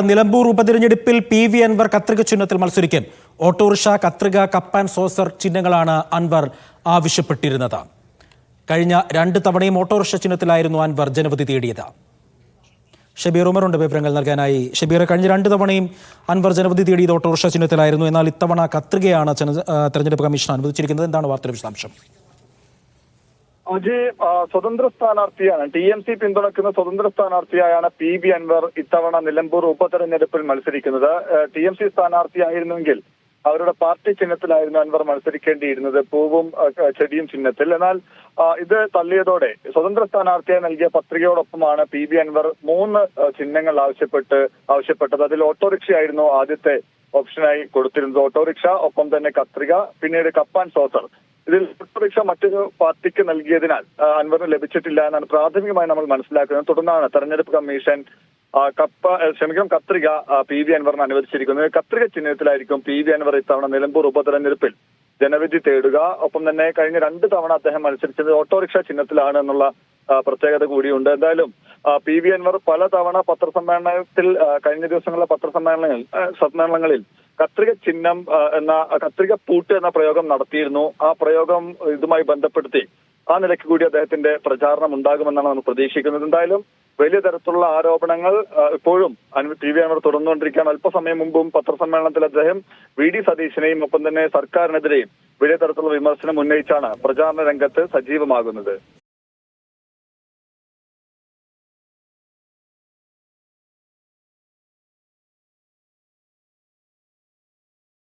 നിലമ്പൂർ ഉപതിരഞ്ഞെടുപ്പിൽ P V Anwar കത്രിക ചിഹ്നത്തിൽ മത്സരിക്കും ഓട്ടോറിക്ഷ കത്രിക കപ്പാൻ സോസർ ചിഹ്നങ്ങളാണ് അൻവർ ആവശ്യപ്പെട്ടിരുന്നത്. കഴിഞ്ഞ രണ്ട് തവണയും ഓട്ടോറിക്ഷ ചിഹ്നത്തിലായിരുന്നു അൻവർ ജനവിധി തേടിയത്. ഷബീർ ഉമറുണ്ട് വിവരങ്ങൾ നൽകാനായി. ഷബീർ കഴിഞ്ഞ രണ്ട് തവണയും അൻവർ ജനവിധി തേടിയത് ഓട്ടോറിക്ഷ ചിഹ്നത്തിലായിരുന്നു. എന്നാൽ ഇത്തവണ കത്രികയാണ് തെരഞ്ഞെടുപ്പ് കമ്മീഷൻ അനുവദിച്ചിരിക്കുന്നത്. എന്താണ് വാർത്തയുടെ വിശദാംശം? അജയ് ആ, സ്വതന്ത്ര സ്ഥാനാർത്ഥിയാണ് ടി എം സി പിന്തുണക്കുന്ന സ്വതന്ത്ര സ്ഥാനാർത്ഥിയായാണ് പി ബി അൻവർ ഇത്തവണ നിലമ്പൂർ ഉപതെരഞ്ഞെടുപ്പിൽ മത്സരിക്കുന്നത്. ടി എം സി സ്ഥാനാർത്ഥിയായിരുന്നുവെങ്കിൽ അവരുടെ പാർട്ടി ചിഹ്നത്തിലായിരുന്നു അൻവർ മത്സരിക്കേണ്ടിയിരുന്നത് പൂവും ചെടിയും ചിഹ്നത്തിൽ. എന്നാൽ ഇത് തള്ളിയതോടെ സ്വതന്ത്ര സ്ഥാനാർത്ഥിയായി നൽകിയ പത്രികയോടൊപ്പമാണ് പി ബി അൻവർ മൂന്ന് ചിഹ്നങ്ങൾ ആവശ്യപ്പെട്ട് ആവശ്യപ്പെട്ടത്. അതിൽ ഓട്ടോറിക്ഷയായിരുന്നു ആദ്യത്തെ ഓപ്ഷനായി കൊടുത്തിരുന്നത്. ഓട്ടോറിക്ഷ ഒപ്പം തന്നെ കത്രിക പിന്നീട് കപ്പാൻ സോസർ. ഇതിൽ ഓട്ടോറിക്ഷ മറ്റൊരു പാർട്ടിക്ക് നൽകിയതിനാൽ അൻവറിന് ലഭിച്ചിട്ടില്ല എന്നാണ് പ്രാഥമികമായി നമ്മൾ മനസ്സിലാക്കുന്നത്. തുടർന്നാണ് തെരഞ്ഞെടുപ്പ് കമ്മീഷൻ കപ്പ ക്ഷമിക്കണം കത്രിക പി വി അൻവറിന് അനുവദിച്ചിരിക്കുന്നത്. കത്രിക ചിഹ്നത്തിലായിരിക്കും പി വി അൻവർ ഇത്തവണ നിലമ്പൂർ ഉപതെരഞ്ഞെടുപ്പിൽ ജനവിധി തേടുക. ഒപ്പം തന്നെ കഴിഞ്ഞ രണ്ട് തവണ അദ്ദേഹം മത്സരിച്ചത് ഓട്ടോറിക്ഷ ചിഹ്നത്തിലാണ് എന്നുള്ള പ്രത്യേകത കൂടിയുണ്ട്. എന്തായാലും പി വി അൻവർ പലതവണ പത്രസമ്മേളനത്തിൽ കഴിഞ്ഞ ദിവസങ്ങളിലെ പത്രസമ്മേളനങ്ങളിൽ സമ്മേളനങ്ങളിൽ കത്രിക ചിഹ്നം എന്ന കത്രിക പൂട്ട് എന്ന പ്രയോഗം നടത്തിയിരുന്നു. ആ പ്രയോഗം ഇതുമായി ബന്ധപ്പെടുത്തി ആ നിലയ്ക്ക് കൂടി അദ്ദേഹത്തിന്റെ പ്രചാരണം ഉണ്ടാകുമെന്നാണ് നമ്മൾ പ്രതീക്ഷിക്കുന്നത്. എന്തായാലും വലിയ തരത്തിലുള്ള ആരോപണങ്ങൾ ഇപ്പോഴും ടി വി അൻവർ തുടർന്നുകൊണ്ടിരിക്കുകയാണ്. അല്പസമയം മുമ്പും പത്രസമ്മേളനത്തിൽ അദ്ദേഹം വി ഡി സതീശിനെയും ഒപ്പം തന്നെ സർക്കാരിനെതിരെയും വലിയ തരത്തിലുള്ള വിമർശനം ഉന്നയിച്ചാണ് പ്രചാരണ രംഗത്ത് സജീവമാകുന്നത്.